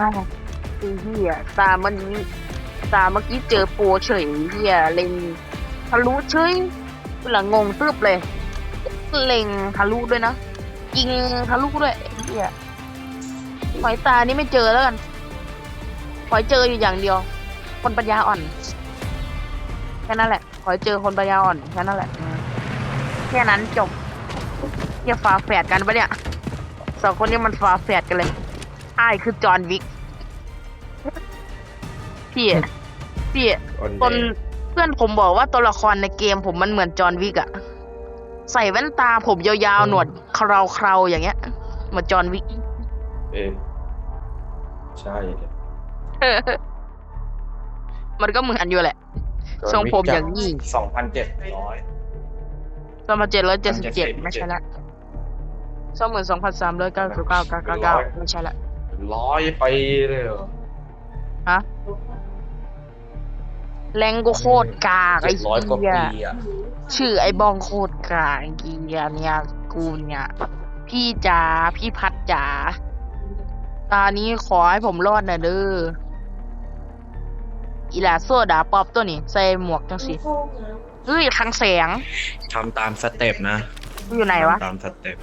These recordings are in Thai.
อ้าไอ้เหี้ยตามันตาเมื่อกี้เจอโปรเฉยเหี้ยเล็งทะลุเฉยหลังงงตึบเลย เล็งทะลุด้วยนะยิงทะลุด้วยไอ้เหี้ยหอยตานี่ไม่เจอแล้วกันหอยเจออยู่อย่างเดียว คนปัญญาอ่อนแค่นั้นแหละหอยเจอคนปัญญาอ่อนแค่นั้นแหละแค่นั้นจบเหี้ยฝาแฝดกันปะเนี่ย สองคนนี้มันฝาแฝดกันเลยอ้ายคือจอห์นวิกพี่อะพี่อะตนเพื่อนผมบอกว่าตัวละครในเกมผมมันเหมือนจอห์นวิกอะใส่แว่นตาผมยาวๆ หนวดเคราเคราๆอย่างเงี้ยเหมือนจอห์นวิกเออใช่ มันก็เหมือนอยู่แหละ ทรงผมอย่างนี้ สองพันเจ็ดร้อยสองพันเจ็ดร้อยเจ็ดสิบเจ็ดไม่ใช่ละ สองหมื่นสองพันสามร้อยเก้าสิบเก้าเก้าเก้าเก้าไม่ใช่ละร้อยไปเลยเหรอฮะแรงกูโคตรกากไอ้เจ็ดร้อยกว่าเหี้ยปีอะชื่อไอ้บองโคตรกลางกียเนี่ยกูเนี่ย พี่จ๋าพี่พัดจ๋าตอนนี้ขอให้ผมรอดหน่อยเด้ออีหลาโซดาป๊อปตัวนี้ใส่หมวกจังสิเฮ้ยคังแสงทำตามสเต็ปนะ อยู่ไหนวะทำตามสเต็ป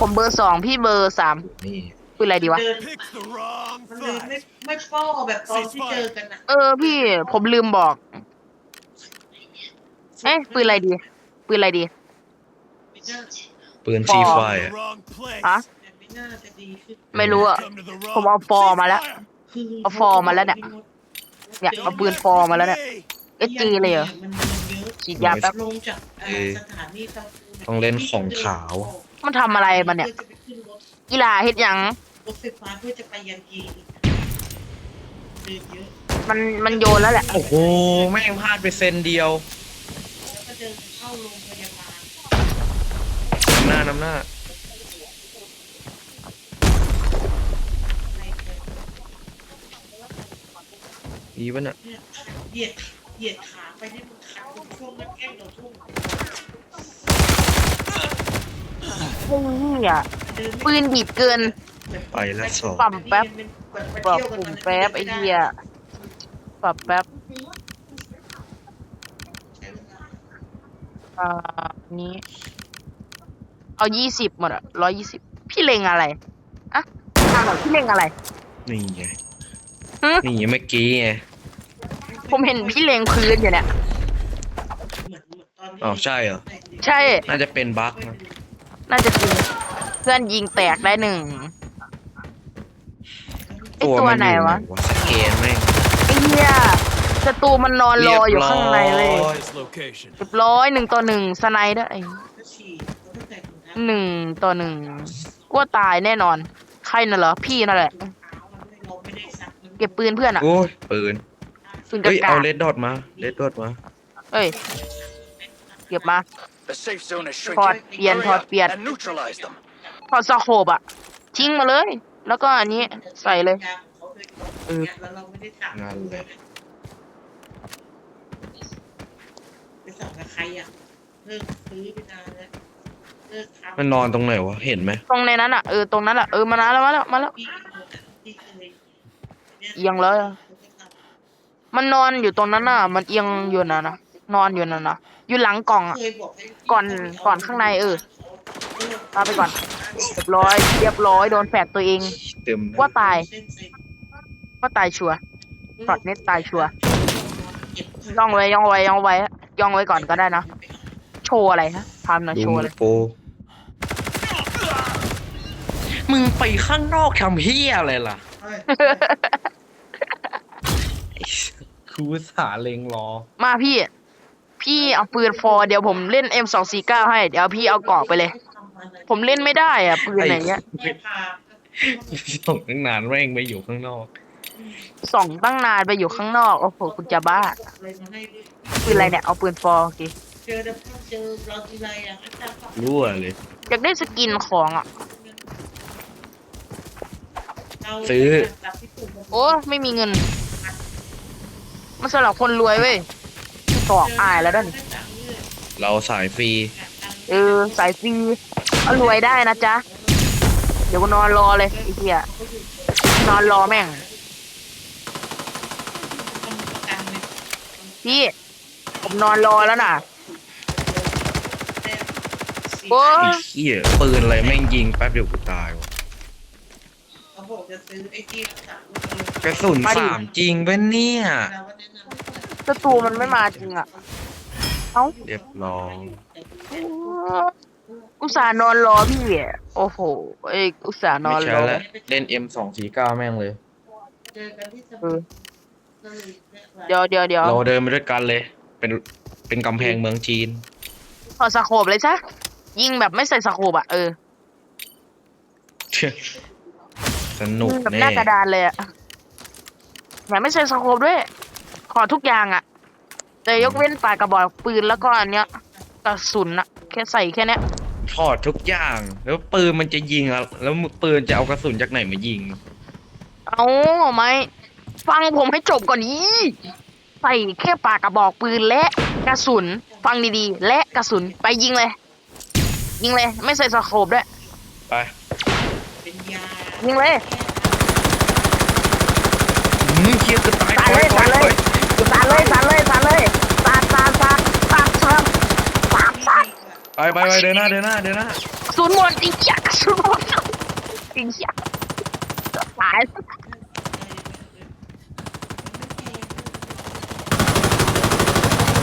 ผมเบอร์สองพี่เบอร์สามนี่คืออะไรดีวะ เดิน Pick the wrong มันเดินไม่ fight. ไม่ป้อแบบตอนที่เจอกันอะเออพี่ผมลืมบอก เอ๊ะปืนอะไรดี ปืนอะไรดี ไม่น่าปืนชีไฟ The อะ wrong place. ฮะ แต่ไม่น่าจะดีขึ้นไม่รู้อะ Come to the wrong ผมเอาฟอร์มาแล้ว ceasefire. คือเอาฟอร์มาแล้วเนี่ย เนี่ยเอาปืนฟอร์มาแล้วเนี่ย Hey, เอสจีเลยเหรอมันเยอะฉีดยาแป๊บ ลงจากเอ่อสถานีตะปูต้องเล่นของขาว มันทำอะไรมันเนี่ย พื่อจะไปขึ้นรถกีฬาเฮ็ดหยัง รถไฟฟ้าเพื่อจะไปยันยีเดินเยอะมันมันโยนแล้วแหละ โอ้โห แม่งพลาดไปเซนเดียว แล้วก็เดินเข้าโรงพยาบาลน้ำหน้าน้ำหน้าในเมืองอีวะน่ะเนี่ยเหยียดเหยียดขาไปให้มันขาดช่วงมันแก้งเราทุ่ม เฮียเดินปืนบีบเกิน ไปแล้วสอง ปั๊มแป๊บปปรับปุ่มแป๊บไอ้เหี้ยปรับแป๊บอ่านี้ เอายี่สิบหมดอะร้อยยี่สิบพี่เล็งอะไรอะถามหน่อยพี่เล็งอะไร นี่ไง หึ นี่เมื่อกี้ไงผมเห็นพี่เล็งพื้นอยู่เนี่ยเหมือนเหมือนตอนนี้อ้าวใช่เหรอ ใช่ น่าจะเป็นบั๊กนะ น่าจะจริงเพื่อนยิงแตกได้หนึ่งไอ้ตัวมัไหนวะสแกนแม่งไอ้เหี้ยศัตรูมันนอนรออยู่ข้างในเลยเรียบร้อย This location. เรียบร้อยหนึ่งต่อหนึ่งสไนด์ด้วยไอ้ก็ฉีดแล้วก็ใส่ถุงเท้าหนึ่งต่อหนึ่งกลัวตายแน่นอน ใครน่ะเหรอ พี่นั่นแหละเราไม่ได้ซักมันเก็บปืนเพื่อนอะโอ้ยปืนปืนกระเฮ้ยกาเอากเลดดอทมาเลดดอทมาเอ้ย เก็บมา The safe zone is ถอดเปลี่ยนถอดเปลี่ยน and neutralize them. ถอดสโคบอะทิ้งมาเลย แล้วก็อันนี้ใส่เลย เออ แล้วเราไม่ได้สั่งนั่นแหละ ไปสั่งกับใครอะเลิกซื้อไปนานแล้วเลิกทำมันนอนตรงไหนวะ เห็นไหมตรงในนั้นอะเออตรงนั้นอะเออมานานแล้วมาแล้วมาแล้ว พี่พี่เคยเอียงเลยอะ มันนอนอยู่ตรงนั้นน่ะ มันเอียงอยู่น่ะนะนอนอยู่น่ะนะ อยู่หลังกล่องอะเคยบอกให้ก่อนก่อนข้างในเออตามไปก่อน เรียบร้อย เรียบร้อยโดนแฝดตัวเอง เต็มนะว่าตายว่าตายชัวร์ช็อตนี้ตายชัวร์ย่องไว้ย่องไว้ย่องไว้ย่องไว้ก่อนก็ได้นะ โชว์อะไรฮะทำหน่อยดูโชว์มืเลอยโปรมึงไปข้างนอกทำเฮียอะไรล่ะครูสาเลงรอมาพี่ พี่เอาปืนฟอร์เดี๋ยวผมเล่น M249 ให้ เดี๋ยวพี่เอากรอกไปเลย ผมเล่นไม่ได้อะปืนอย่างเงี้ยแม่พาส่งตั้งนานแม่งไปอยู่ข้างนอก ส่องตั้งนานไปอยู่ข้างนอก โอ้โหคุณจะบ้าอะไรมาให้ด้วยปืนอะไรเนี่ย เอาปืนฟอร์โอเคเจอแล้วเจอเราทีไรอะอาจารย์ก็รั่วเลย อยากได้สกินของอะเราซื้อจับที่ปุ่มโอ้ ไม่มีเงิน มันสำหรับคนรวยเว้ย ตอกอายแล้วด้านเราสายฟรี เออสายฟรีก็รวยได้นะจ๊ะ เดี๋ยวกูนอนรอเลยไอ้เหี้ยนอนรอแม่งต้องประกันเลยพี่ผมนอนรอแล้วน่ะแต้มสี่โอ้ไอ้เหี้ยปืนอะไรแม่งยิงแป๊บเดียวกูตายวะเขาบอกจะซื้อไอ้ที่รักษาลูกเลยกระสุนสามจริงปะเนี่ยเราก็แนะนำ ศัตรูมันไม่มาจริงอะ เอ้าเรียบร้อยอุตส่าห์นอนรอพี่อะโอ้โห เอ้ยอุตส่าห์นไม่อนใช่รอแล้วเล่น M สองสี่เก้าแม่งเลยเจอกันที่สเอมุอทรก็เลยแวะมาเดี๋ยวเดี๋ยวเดี๋ยวเราเดินไปด้วยกันเลย เป็นเป็นกำแพงเมืองจีน ถอดสโคบเลยซะยิงแบบไม่ใส่สโคบอะเออสนุกยิงแบบแน่หน้ากระดานเลยอะอย่าไม่ใส่สโคบด้วย ขอทุกอย่างอะแต่ยกเว้นปากกระบอกปืนแล้วก็อันเนี้ยกระสุนอะแค่ใส่แค่เนี้ยถอดทุกอย่าง แล้วปืนมันจะยิงอะแล้วปืนจะเอากระสุนจากไหนมายิง เอาไหมฟังผมให้จบก่อนนี้ใส่แค่ปากกระบอกปืนและกระสุน ฟังดีๆ และกระสุนไปยิงเลย ยิงเลย ไม่ใส่สโคบด้วย ไปเป็นยายิงเลย อืมเคียคือตาย สาดเลย ถอ สาด ถ เลย สาดเลยสาดเลยสาดเลยสาดสาดสาดสาดสาดสาดสาด ไปไปไปเดินหน้าเดินหน้าเดินหน้ากระสุนหมดอีกอย่างกระสุนหมดอีกอย่างตาย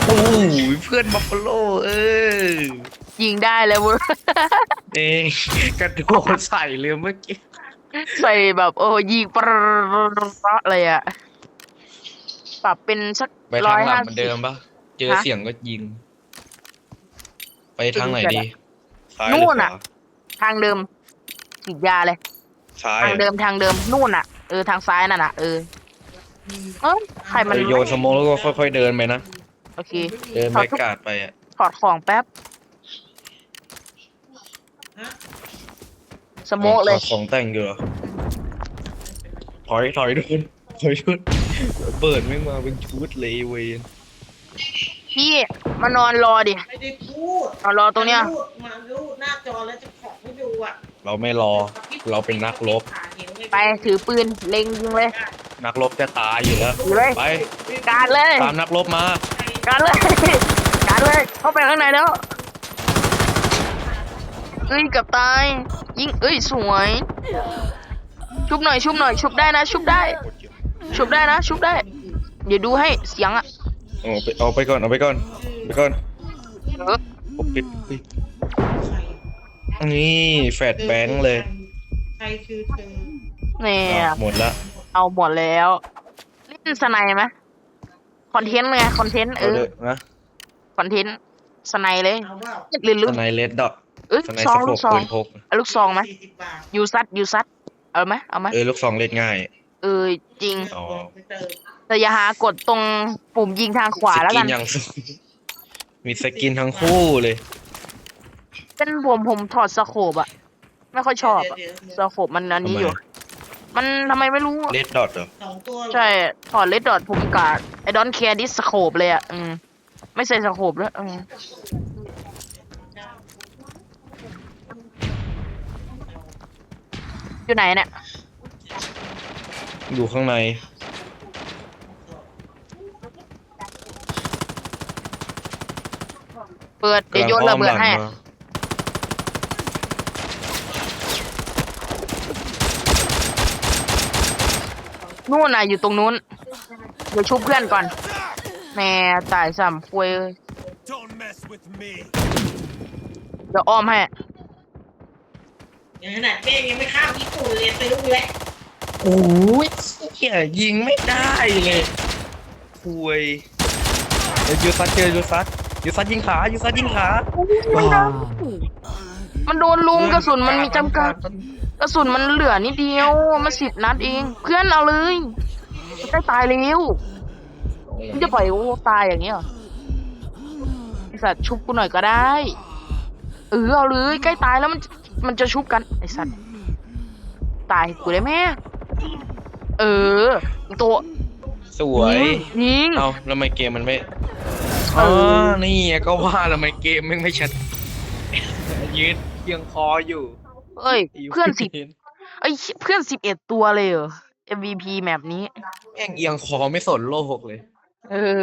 โอ้ยเพื่อนบัฟฟาโลเออยิงได้เลยเว้ยเองกระโดดใส่เลยเมื่อกี้ใส่แบบโอ้ยิงปรดเลยอะปรับเป็นสักไปร้ทาองยหลัห้างเหมือนสิเดิบมปะเจอฮะเสียงก็ยิง ไปทางไหนดีซ้ายหนู่รือนขน่ะวาทางเดิมฉีดยาเลย ซ้ายทางเดิมทางเดิมนู่นอะเออทางซ้ายนั่นน่ะเออเอ้ยใครเอมันอโยนสโมองแล้วก็ค่อยๆเดินไปนะ โอเค เดินไปกาดไปอะถอดของแป๊บฮะสโมกเลย อาของแต่งอยู่เหรอ ถอยถอยเดินถอยชุดเปิดไม่งมาเป็นชุดเลยเวน พี่มานอนรอดิไม่ได้พูดนอนรอตรงเนี้ยมารูดมารูดหน้าจอแล้วจะของให้ดูอะเราไม่รอ เราเป็นนักรบ ไปถือปืนเล็งยิงเลย นักรบจะตายอยู่แล้วยิงเลย ไป การเลย ตามนักรบมา การเลย การเลย เข้าไปข้างในแล้ว เอ้ยเกับตาย ยิงเอ้ยสวย ชุบหน่อยชุบหน่อย ชุบได้นะ ชุบได้ ชุบได้นะ ชุบได้ เดี๋ยวดูให้เสียงอะ เอาไปเอาไปก่อนเอาไปก่อนไปก่อนเออปกปิดปิดนี่แฟดแบงค์เลยใครคือเธอเนี่ยอะหมดละเอาหมดแล้วเล่นสไนด์ไหมคอนเทนต์ไงคอนเทนต์เอเอาอเด้อนะคอนเทนต์สไนด์เลยเอาว่าหรือลูสกไนเลดดอทเอ้ยสไนซสองโคลูปกซองปืนพกเอาลูกซองไหมสี่สิบบาทยูซัดยูซัดเอาไหมเอาไหมเออลูกซองเล่นง่าย เออจริง อ๋อ ไปเติม แต่อย่าหากดตรงปุ่มยิงทางขวาแล้วสกักินนอย่างสวยมีสกินทั้งคู่เลย เป็นผมผมถอดสโคบอะไม่ค่อยชอบอะเดี๋ยวสโคบมันอันนี้ทำไมอยู่มันทำไมไม่รู้เลดดอทเหรอ สองตัวใช่ถอดเลดดอทผมกาดไอดอนแคร์ดิสโคบเลยอะอืมไม่ใส่สโคบแล้วยอืมอยู่ไหนเนี่ยอยู่ข้างใน เปิดเดี๋ยวโยนระเบิดให้กำลังอ้อมลังมานู่นน่ะอยู่ตรงนู้น เดี๋ยวชุบเพื่อนก่อนแหม่ตายซ้ำคุย Don't mess with me. เดี๋ยวอ้อมให้อย่างนั้นน่ะเจ๊ยังไม่ข้ามญี่ปุ่นเลยซื้อกูแล้วโอ้ยเหี้ยยิงไม่ได้เลยคุยเดี๋ยวยูซัดเจอยูซัด ยูซัดยิงขายูซัดยิงขามันโดนลุมกระสุนมันมีจำกัด กระสุนมันเหลือนิดเดียวมันสิบนัดเอง เพื่อนเอาเลยใกล้ตายแล้วมึงจะปล่อยกูตายอย่างเงี้ยเหรอไอสัตว์ชุบกูหน่อยก็ได้ เออเอาเลยใกล้ตายแล้วมันมันจะชุบกันไอสัตว์ตายกูได้ไหมเออตัวสวยยิงเอาแล้วทำไมเกมมันไม่เออ๋ออนี่ไงก็ว่าแล้วทำไมเกมไม่ไม่ชัด ยืดเพียงคออยู่เอ้ยเพื่อนสิบไอ้ยเพื่อนสิบเอ็ดตัวเลยเหรอ MVP แมปนี้ แม่งเอียงคอไม่สนโลกเลย เออ